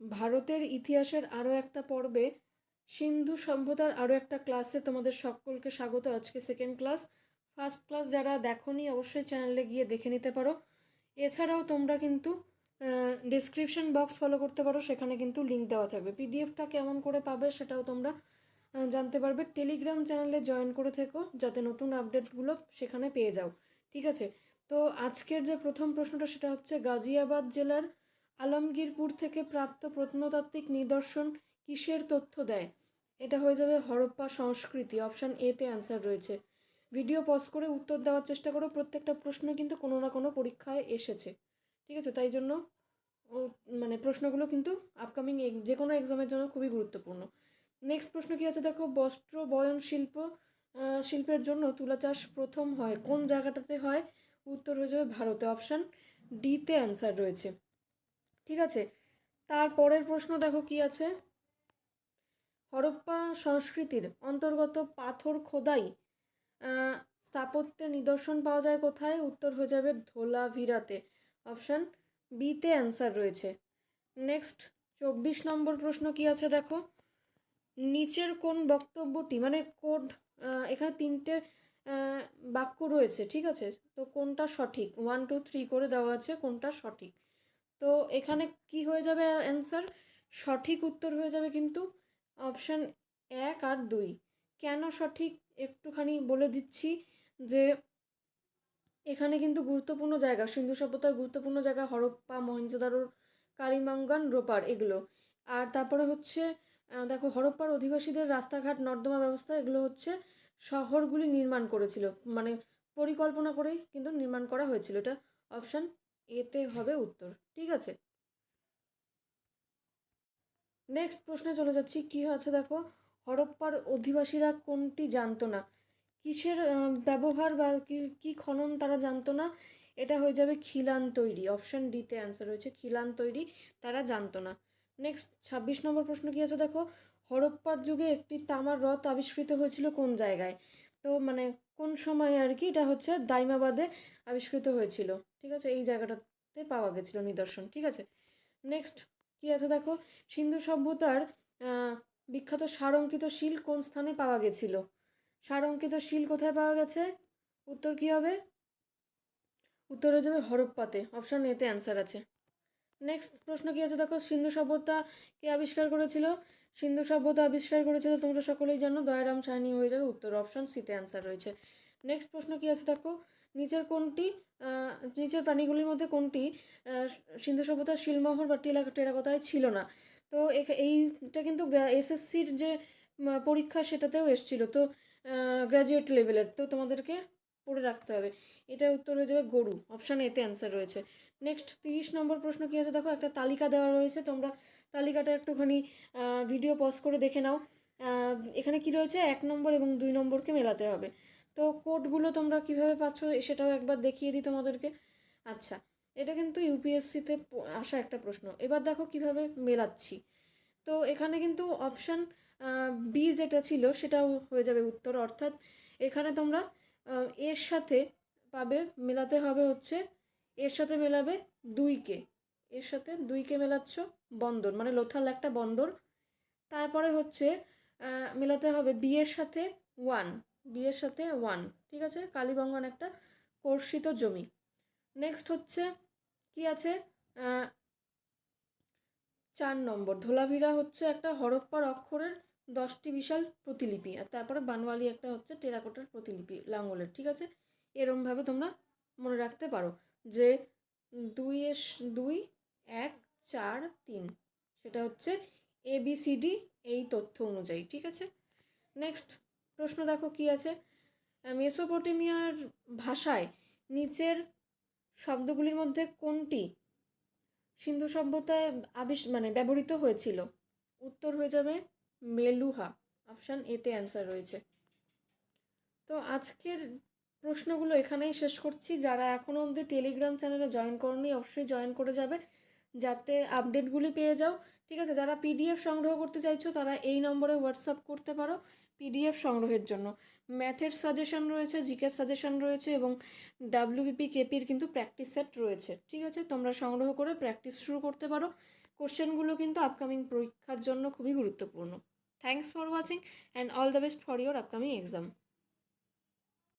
ভারতের ইতিহাসের আরও একটা পর্বে, সিন্ধু সভ্যতার আরও একটা ক্লাসে তোমাদের সকলকে স্বাগত আজকে সেকেন্ড ক্লাস ফার্স্ট ক্লাস যারা দেখোনি, অবশ্যই চ্যানেলে গিয়ে দেখে নিতে পারো। এছাড়াও তোমরা কিন্তু ডিসক্রিপশন বক্স ফলো করতে পারো, সেখানে কিন্তু লিঙ্ক দেওয়া থাকবে। পিডিএফটা কেমন করে পাবে সেটাও তোমরা জানতে পারবে। টেলিগ্রাম চ্যানেলে জয়েন করে থেকো, যাতে নতুন আপডেটগুলো সেখানে পেয়ে যাও। ঠিক আছে? তো আজকের যে প্রথম প্রশ্নটা, সেটা হচ্ছে গাজিয়াবাদ জেলার আলমগীরপুর থেকে প্রাপ্ত প্রত্নতাত্ত্বিক নিদর্শন কিসের তথ্য দেয়? এটা হয়ে যাবে হরপ্পা সংস্কৃতি, অপশান এতে অ্যান্সার রয়েছে। ভিডিও পজ করে উত্তর দেওয়ার চেষ্টা করো, প্রত্যেকটা প্রশ্ন কিন্তু কোনো না কোনো পরীক্ষায় এসেছে। ঠিক আছে? তাই জন্য মানে প্রশ্নগুলো কিন্তু আপকামিং যে কোনো এক্সামের জন্য খুবই গুরুত্বপূর্ণ। নেক্সট প্রশ্ন কী আছে? দেখো, বস্ত্র বয়ন শিল্প শিল্পের জন্য তুলা চাষ প্রথম হয়, কোন জায়গাটাতে হয়? উত্তর হয়ে যাবে ভারতে। অপশান ডিতে অ্যান্সার রয়েছে। ঠিক আছে? তারপরের প্রশ্ন দেখো কি আছে? হরপ্পা সংস্কৃতির অন্তর্গত পাথর খোদাই আহ, স্থাপত্যের নিদর্শন পাওয়া যায় কোথায়? উত্তর হয়ে যাবে ধোলাভিরাতে। অপশান বিতে অ্যান্সার রয়েছে। নেক্সট চব্বিশ নম্বর প্রশ্ন কি আছে দেখো? নিচের কোন বক্তব্যটি মানে কোড এখানে তিনটে বাক্য রয়েছে ঠিক আছে? তো কোনটা সঠিক? ওয়ান টু থ্রি করে দেওয়া আছে কোনটা সঠিক? তো এখানে কি হয়ে যাবে অ্যান্সার সঠিক উত্তর হয়ে যাবে কিন্তু অপশান এক আর দুই। কেন সঠিক? একটুখানি বলে দিচ্ছি যে এখানে কিন্তু গুরুত্বপূর্ণ জায়গা, সিন্ধু সভ্যতার গুরুত্বপূর্ণ জায়গা, হরপ্পা মহেঞ্জোদারোর কালিমাঙ্গান, রোপার এগুলো। আর তারপরে হচ্ছে দেখো হরপ্পার অধিবাসীদের রাস্তাঘাট, নর্দমা ব্যবস্থা এগুলো হচ্ছে শহরগুলি নির্মাণ করেছিল। মানে পরিকল্পনা করেই কিন্তু নির্মাণ করা হয়েছিল। এটা অপশান এতে হবে উত্তর, ঠিক আছে? নেক্সট প্রশ্নে চলে যাচ্ছি, কি আছে দেখো? হরপ্পার অধিবাসীরা কোনটি জানতো না? কিসের ব্যবহার বা কি খনন তারা জানতো না? এটা হয়ে যাবে খিলান তৈরি অপশন ডিতে অ্যান্সার রয়েছে, খিলান তৈরি তারা জানতো না। নেক্সট ছাব্বিশ নম্বর প্রশ্ন কি আছে দেখো? হরপ্পার যুগে একটি তামার রথ আবিষ্কৃত হয়েছিল কোন জায়গায়? তো মানে কোন সময় আর কি এটা হচ্ছে দাইমাবাদে আবিষ্কৃত হয়েছিল। ঠিক আছে? এই জায়গাটাতে পাওয়া গেছিল নিদর্শন। ঠিক আছে? নেক্সট কি আছে দেখো? সিন্ধু সভ্যতার বিখ্যাত সারঙ্কিত শিল কোন স্থানে পাওয়া গেছিল? সারঙ্কিত শিল কোথায় পাওয়া গেছে? উত্তর কি হবে? উত্তর হয়ে যাবে হরপ্পাতে। অপশান এতে অ্যান্সার আছে। নেক্সট প্রশ্ন কি আছে দেখো? সিন্ধু সভ্যতা কে আবিষ্কার করেছিল? সিন্ধু সভ্যতা আবিষ্কার করেছে করেছিল তোমরা সকলেই জানো, দয়ারাম সাহানি হয়ে যাবে, উত্তর অপশন সিতে অ্যান্সার রয়েছে। নেক্সট প্রশ্ন কি আছে দেখো? নিচের কোনটি নিচের প্রাণীগুলির মধ্যে কোনটি সিন্ধু সভ্যতার শিলমোহর বা টেলা টেরাকোথায় ছিল না? তো এইটা কিন্তু এসএসসির যে পরীক্ষা সেটাতেও এসেছিল। তো গ্র্যাজুয়েট লেভেলের তো তোমাদেরকে পড়ে রাখতে হবে। এটা উত্তর হয়ে যাবে গরু অপশান এতে অ্যান্সার রয়েছে। নেক্সট তিরিশ নম্বর প্রশ্ন কী আছে? দেখো, একটা তালিকা দেওয়া রয়েছে। তোমরা তালিকাটা একটুখানি ভিডিও পজ করে দেখে নাও। এখানে কি রয়েছে? এক নম্বর এবং দুই নম্বরকে মেলাতে হবে। তো কোডগুলো তোমরা কীভাবে পাচ্ছ সেটাও একবার দেখিয়ে দিই তোমাদেরকে। আচ্ছা এটা কিন্তু ইউপিএসসিতে আসা একটা প্রশ্ন। এবার দেখো কীভাবে মেলাচ্ছি। তো এখানে কিন্তু অপশান বি যেটা ছিল সেটাও হয়ে যাবে উত্তর। অর্থাৎ এখানে তোমরা এর সাথে পাবে, মেলাতে হবে হচ্ছে এর সাথে মেলাবে দুইকে। এর সাথে দুইকে মেলাচ্ছ বন্দর মানে লোথাল একটা বন্দর। তারপরে হচ্ছে মেলাতে হবে বি এর সাথে ওয়ান বি এর সাথে ওয়ান, ঠিক আছে? কালীবঙ্গন একটা কর্ষিত জমি। নেক্সট হচ্ছে, কি আছে? চার নম্বর ধোলাভিরা হচ্ছে একটা হরপ্পার অক্ষরের দশটি বিশাল প্রতিলিপি, আর তারপরে বানওয়ালি একটা হচ্ছে টেরাকোটার প্রতিলিপি, লাঙ্গলের, ঠিক আছে? এরমভাবে তোমরা মনে রাখতে পারো। যে দুই এর স- দুই, এক, চার, তিন। সেটা হচ্ছে এ বি সি ডি এই তথ্য অনুযায়ী, ঠিক আছে? নেক্সট প্রশ্ন দেখো কি আছে? মেসোপটেমিয়ার ভাষায় নিচের শব্দগুলির মধ্যে কোনটি সিন্ধু সভ্যতায় আবিষ মানে ব্যবহৃত হয়েছিল? উত্তর হয়ে যাবে মেলুহা। অপশান এতে অ্যান্সার রয়েছে। তো আজকের প্রশ্নগুলো এখানেই শেষ করছি। যারা এখনও অবধি টেলিগ্রাম চ্যানেলে জয়েন করনি, অবশ্যই জয়েন করে যাবে, যাতে আপডেটগুলি পেয়ে যাও। ঠিক আছে, যারা পিডিএফ সংগ্রহ করতে চাইছো, তারা এই নম্বরে হোয়াটসঅ্যাপ করতে পারো পিডিএফ সংগ্রহের জন্য। ম্যাথের সাজেশন রয়েছে জিকের সাজেশন রয়েছে এবং ডাব্লিউবিপি কেপির কিন্তু প্র্যাকটিস সেট রয়েছে। ঠিক আছে, তোমরা সংগ্রহ করে প্র্যাকটিস শুরু করতে পারো। কোশ্চেনগুলো কিন্তু আপকামিং পরীক্ষার জন্য খুবই গুরুত্বপূর্ণ। Thanks for watching and all the best for your upcoming exam